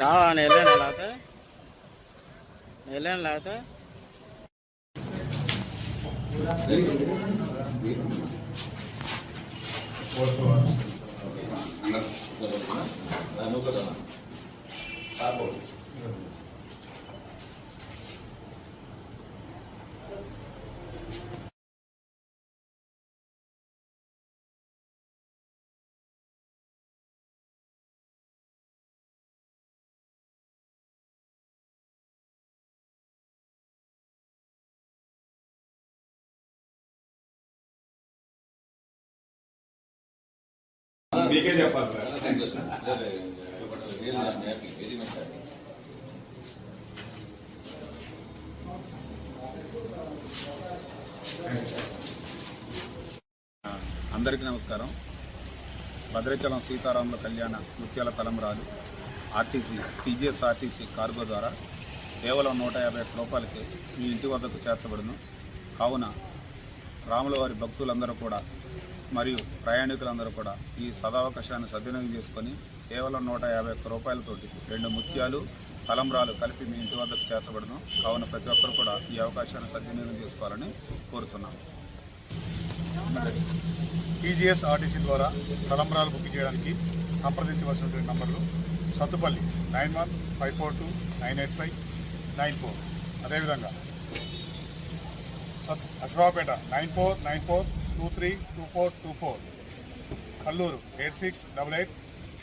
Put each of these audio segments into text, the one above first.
चावा ने लेने लाते ने लेने మీకే చెప్పాలి సార్. అందరికీ నమస్కారం. భద్రాచలం సీతారాముల కళ్యాణ ముత్యాల తలంబరాలు ఆర్టీసీ టీజీఎస్ ఆర్టీసీ కార్గో ద్వారా కేవలం నూట యాభై ఒక్క రూపాయలకి మీ ఇంటి వద్దకు చేర్చబడును. కావున రాములవారి భక్తులందరూ కూడా మరియు ప్రయాణికులందరూ కూడా ఈ సదావకాశాన్ని సద్వినియోగం చేసుకొని కేవలం నూట యాభై ఒక్క రూపాయలతోటి రెండు ముత్యాలు తలంబ్రాలు కలిపి మీ ఇంటి వద్దకు చేర్చబడును. కావున ప్రతి ఒక్కరు కూడా ఈ అవకాశాన్ని సద్వినియోగం చేసుకోవాలని కోరుతున్నాను టీజీఎస్ ఆర్టీసీ ద్వారా తలంబ్రాలు బుక్ చేయడానికి సంప్రదించవలసినటువంటి నంబర్లు Sathupalli nine one five four two nine eight five nine four. అదేవిధంగా సత్ Ashwapeta nine four nine four two three two four two four Kalluru eight six double eight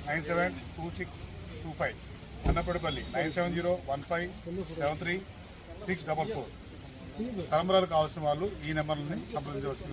nine seven two six two five Annapadipalli nine seven zero one five seven three six double four తలంబరాలు కావాల్సిన వాళ్ళు ఈ నెంబర్ని సంప్రదించవచ్చు